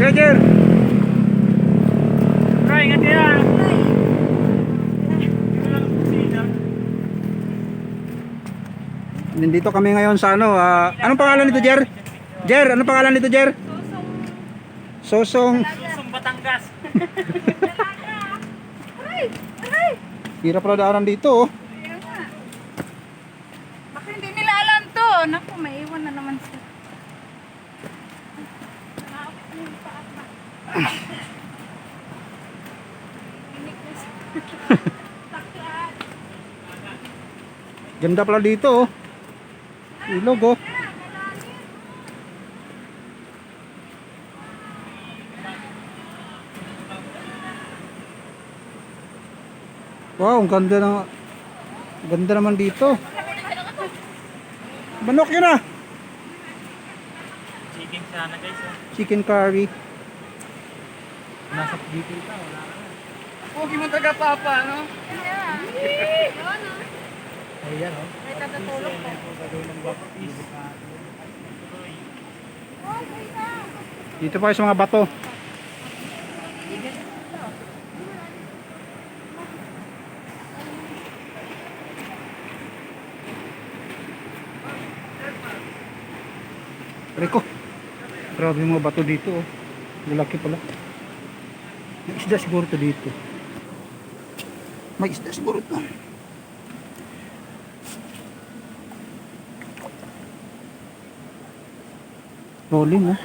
Kaya Jer. Bro, ingat ka yan. Nandito kami ngayon sa ano, ah, anong pangalan nito Jer? Jer, anong pangalan nito Jer? Sosong. Susong Batangas. Hirap pala daanan dito oh. Baka hindi nila alam to. Naku, may iwan na naman siya. Nakakapit na yung paa pa. Inik na siya. Taklaan. Ganda pala dito oh. Ilog oh. Wow, ang ganda ng ganda naman dito. Manok yun ah. Chicken sana guys. oh. Chicken curry. Dito ka, wala ka. Pogi mo taga papa, no? Ayan oh. May tatatulog ko. Dito pa sa mga bato. Rico. Grabe yung mga bato dito oh. Malaki pala. May isda siguro to dito. May isda siguro to. Rolling oh.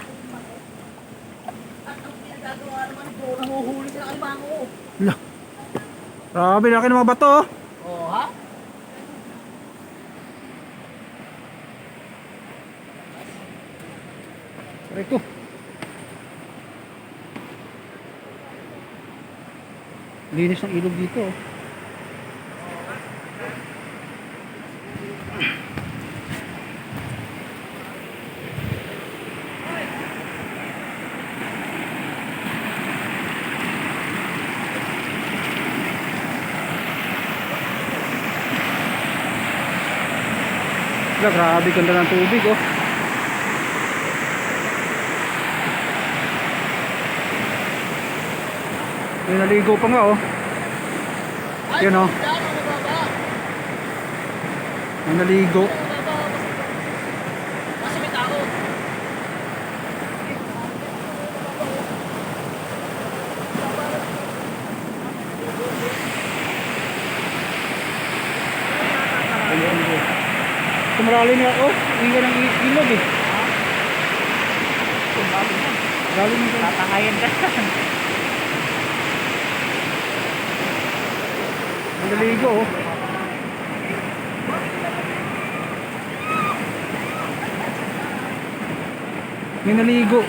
Lah. Grabe, laki ng mga bato. oh. Oo, ha? Rico. Linis ng ilog dito. grabe ganda ng tubig oh. May naligo pa nga oh. Yun oh. May naligo. Kumarali nga oh. Hindi ng ilog eh. Galing mo Tatangayin ka. naligo oh. May naligo.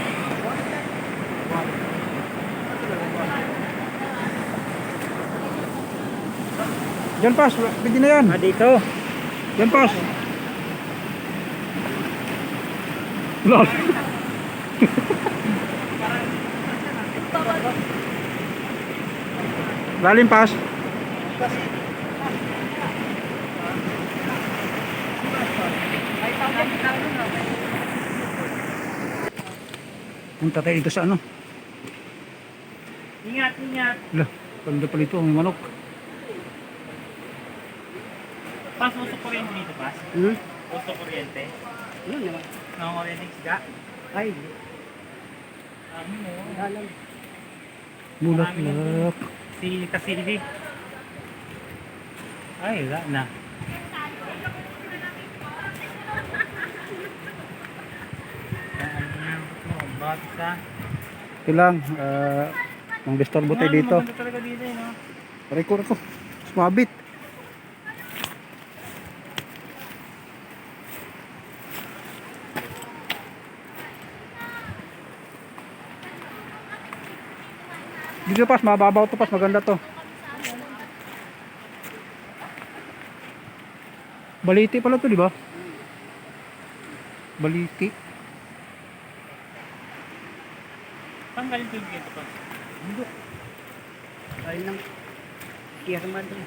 Diyan pas, pwede na yan. Ah, dito. Yan pas. Lol. Lalim pas. Punta tayo dito sa ano? Ingat, ingat. Lah, ganda pala ito, may manok. Pas, uso kuryente dito, pas. Hmm? Uso kuryente. Ano naman? Nangunguryente ng isda. Ay, Ano mo? dalang. Bulak-bulak. Si Kasili. Ay, wala na. Bakit ka? Ito lang, ah, ang disturbo tayo dito. Talaga dito, eh, no? Reko, reko. Sumabit. Dito pas, mababaw to pas, maganda to. Baliti pala to, di ba? Baliti. Tanggalin ko yung dito, pas. Ay, nang. Kiyarma doon.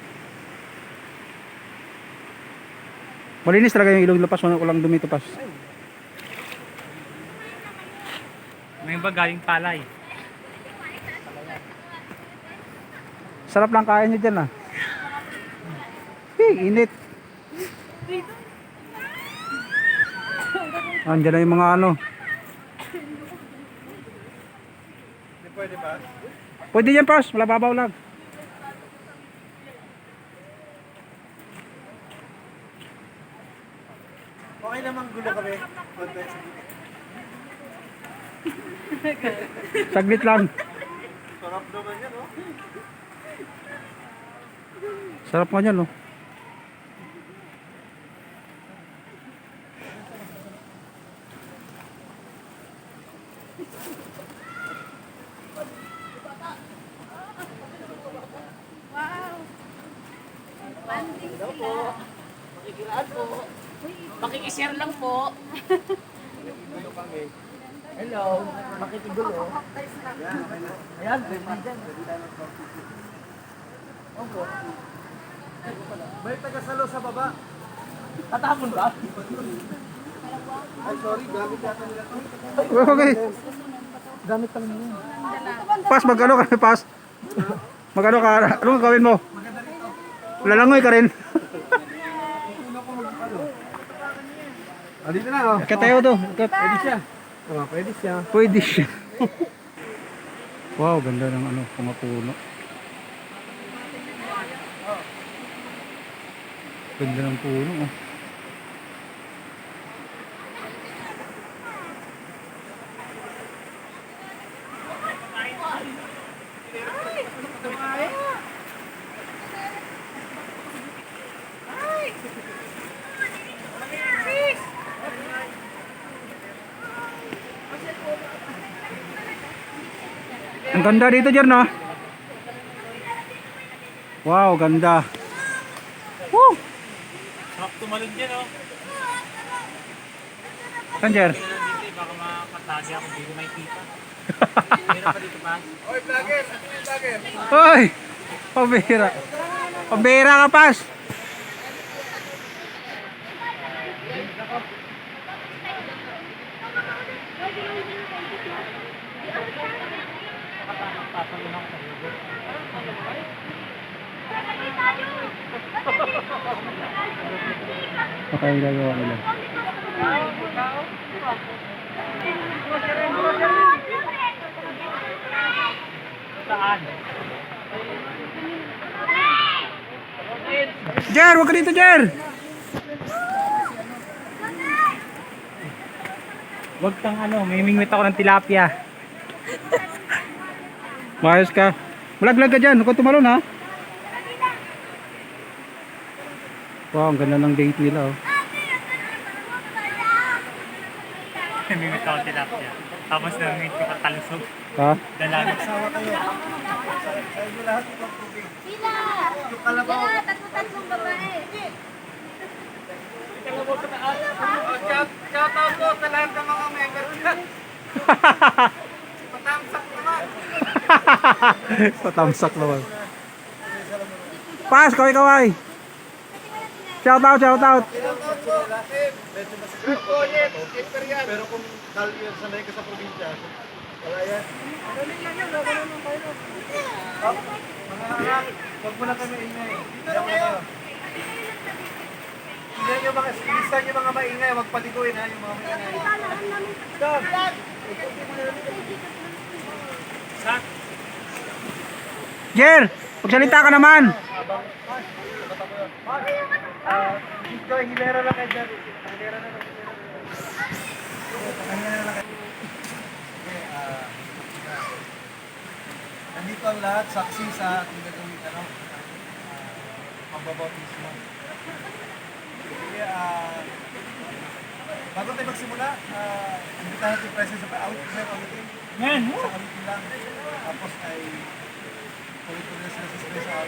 Malinis talaga yung ilog lapas, walang dumi to pas. May iba galing palay. Sarap lang kain nyo dyan ah. Hey, init. Andiyan na yung mga ano. Pwede ba? Pwede yan, Pars. Wala babaw lang. Okay naman gulo kami. Saglit lang. Sarap naman yan, oh. Sarap nga yan, oh. Wow. Banding sila. Makikiraan po. Makikishare lang po. Hello. Makikigulo. Ayan, pwede dyan. Opo. May taga-salo sa baba. Tatapon ba? Ay, sorry. Gamit yata nila to. Okay. Gamit lang nila. Pas, mag-ano ka, Pas? Mag-ano ka, ano gawin mo? Lalangoy ka rin. Ah, dito na, oh. Kaya tayo to. Pwede siya. Oh, pwede siya. Pwede siya. wow, ganda ng ano, mga puno. Ganda ng puno, oh. Ang ganda dito, Jer, no? Wow, ganda. Woo! Sarap tumalon dyan, oh. Saan, Jer? Baka makatagi ako, hindi ko makikita. Meron pa dito pa? Oy, vlogger! Vlogger? Hoy! Pabira. Pabira ka, Pas. Patalon ako Okay, gagawa nila. Saan? Jer, wag ka dito, Jer! Huwag kang ano, may mingwit ako ng tilapia. Mayos ka. Vlog-vlog ka dyan. Huwag tumalon, ha? Wow, ang ganda ng date nila, oh. May mingwit ako tilapia. Tapos namingwit ko patalusog. Ha? Dalaga. Asawa kayo. Sa inyo lahat itong tubig. Sila. Yung kalabaw. Sila, tatlo-tatlong babae. Shout, out po sa lahat ng mga member dyan. Patamsak naman. Patamsak naman. Pas, kaway kaway. Shout out, shout out. Pero kung yun sanay ka sa probinsya, wala yan. Huwag mo na kami ingay. Mo kayo. Hindi nyo mga, lista nyo mga maingay, huwag paliguin ha, yung mga maingay. Stop! Saan? Jer, magsalita ka naman. Ah, ah, nandito ang lahat, saksi sa ating gagawin, ano, ah, magbabautismo. Sige, ah, bago tayo magsimula, ah, imbitahan natin yung presence sa awit ko sa'yo, awitin. Yan! Sa awitin lang. Tapos ay, tuloy-tuloy sila sa stress sa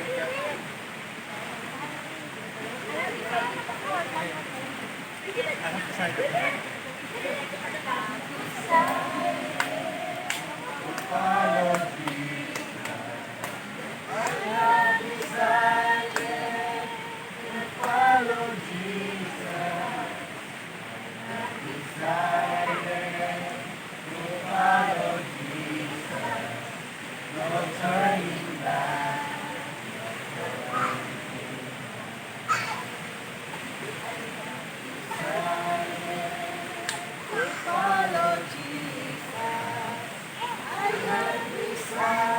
Jesus.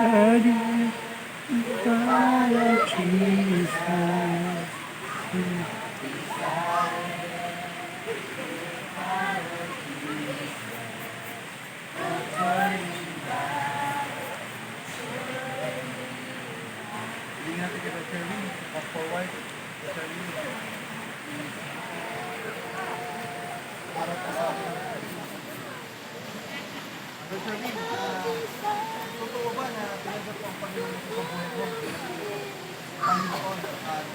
Adieu, goodbye, Jesus. Hindi natin kita Sherwin. Fast forward. Sherwin. Para pa sa akin. Ano Sherwin? ah, Totoo ba na pinagod ko ang Panginoon sa buhay mo? Panginoon at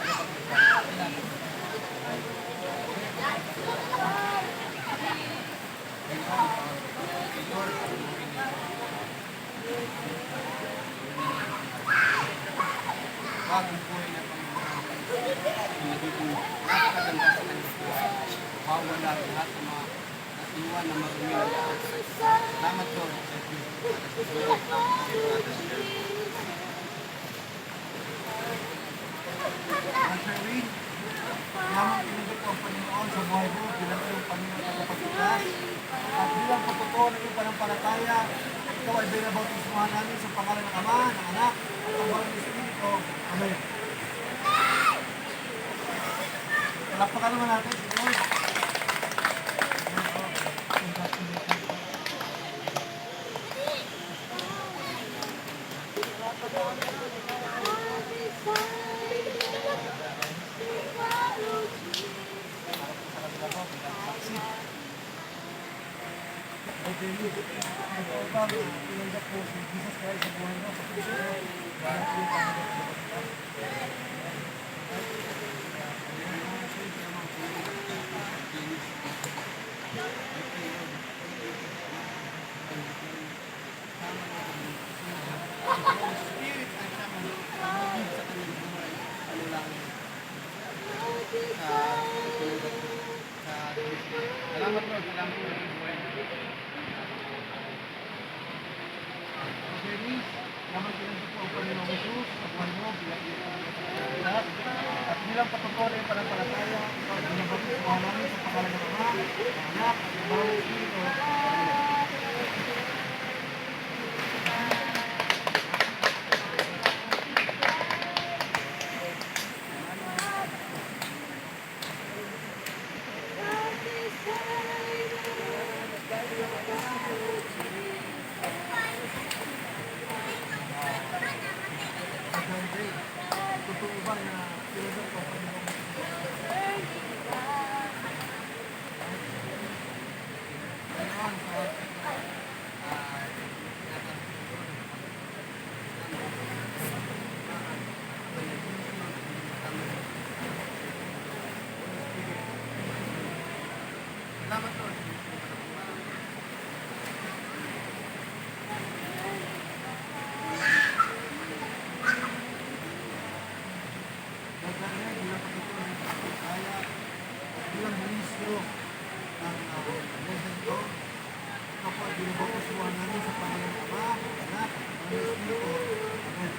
bagong buhay na Panginoon. Nagiging napakaganda sa kanyang buhay. Mawala lahat ng mga naiwan na lahat. Salamat Lord sa Diyos. Ang Sherwin, lamang pinagod ko ang Panginoon sa buhay mo bilang iyong Panginoon at kapatitas. At bilang patotoo ng iyong panampalataya, ikaw ay binabautismuhan namin sa pangalan ng Ama, ng Anak, at ng Banal na Espiritu. Amen. Palakpakan naman natin, Lord. Okay, ito ba ang pinanggap po si Jesus Christ sa buhay mo? Sa puso mo? Dahil po yung Panginoon. Salamat Lord, salamat Lord sa buhay mo. Okay, Miss, naman pinagod po ang Panginoong Jesus sa buhay mo bilang iyong panginoon at bilang patutuwa ng panampalataya, ikaw ay binabapis mo namin sa pangalan ng Ama, Anak, at ng Banal na Espiritu. Amen. Andre, totoo ba na pinagod ko ang Panginoong Jesus? Ngayon, sa Salamat Lord. Pagkakaya, bilang patutuwa ng pagkakaya, bilang ministro ng uh, lesson ko, ito po ay binabapasuhan namin sa pangalan ng Ama, ng Anak, at ng Banal na Espiritu. Amen.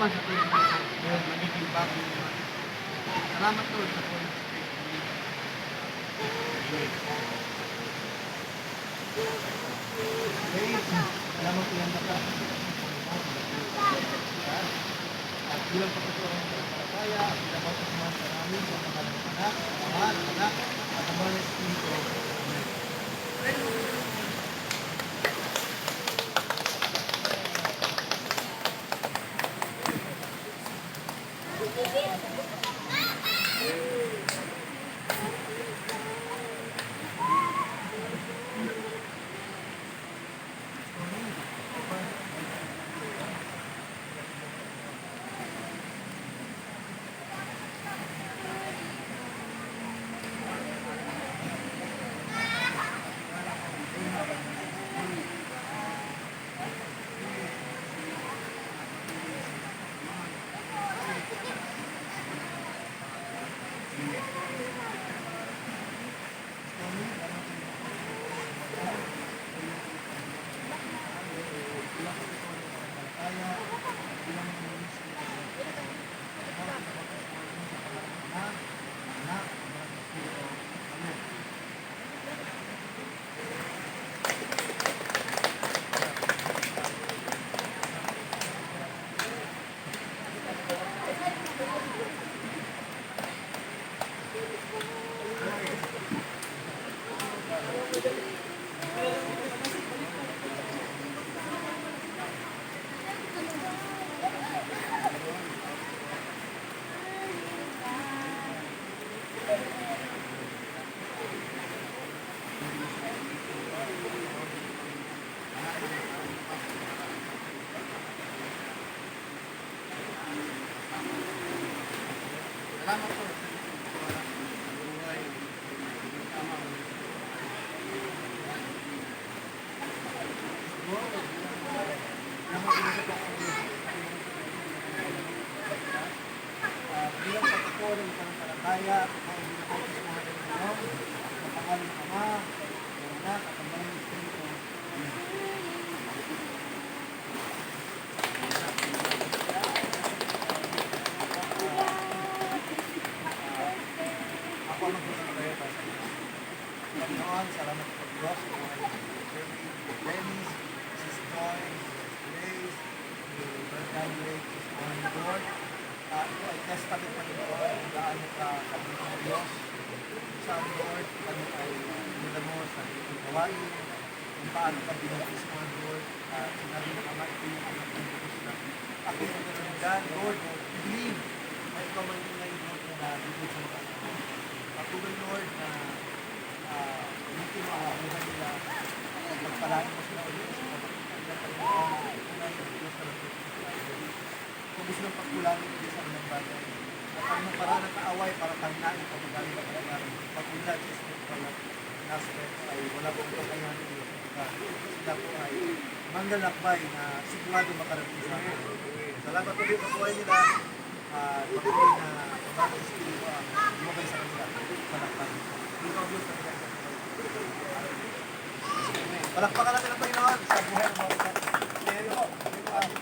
Iwan sa tuloy na magiging bago naman. Salamat Lord sa Holy Spirit. Okay, salamat po yan ka. At bilang pagkatuwa ng pagkakaya, bilang pagkatuwa sa namin sa ng anak, ama, anak, at ang mga Espiritu. Amen. Dominic, this morning, Lord. Uh, ito ay testament Panginoon kung gaano ka kami ng. Saan, Lord, kami ay nila mo sa iyong gawain, kung paano ka binagis mo, Lord. Uh, sinabi ng Ama, ito yung anak ng Diyos na ako yung nagandaan, Lord, believe na ikaw man yung ngayon, na nabibig sa mga mo. Patuloy, Lord, na uh, hindi mo ang buhay nila. Pagpalain mo sila ulit sa mga Panginoon, tunay ng Diyos na nagtutulungan. Kung gusto ng pagkulangin nila sa kanilang bagay. At ang mga paraan ng kaaway para tangnain pag magaling na kalagaran. Pagkulat sa spiritual aspect ay wala pong kakayahan nila. Sila po ay manglalakbay na sigurado makarating sa akin. Salamat po din sa buhay nila. Uh, patuloy na Espiritu ang lumabay sa kanila. Palakpan. Ang Diyos na pinagkakas. Palakpakan natin ang Panginoon sa buhay ng mga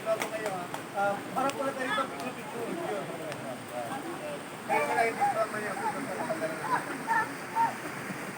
bago kayo ha. Uh, parang pula tayo dito, picture-picture. Kaya sila hindi pa mayasin.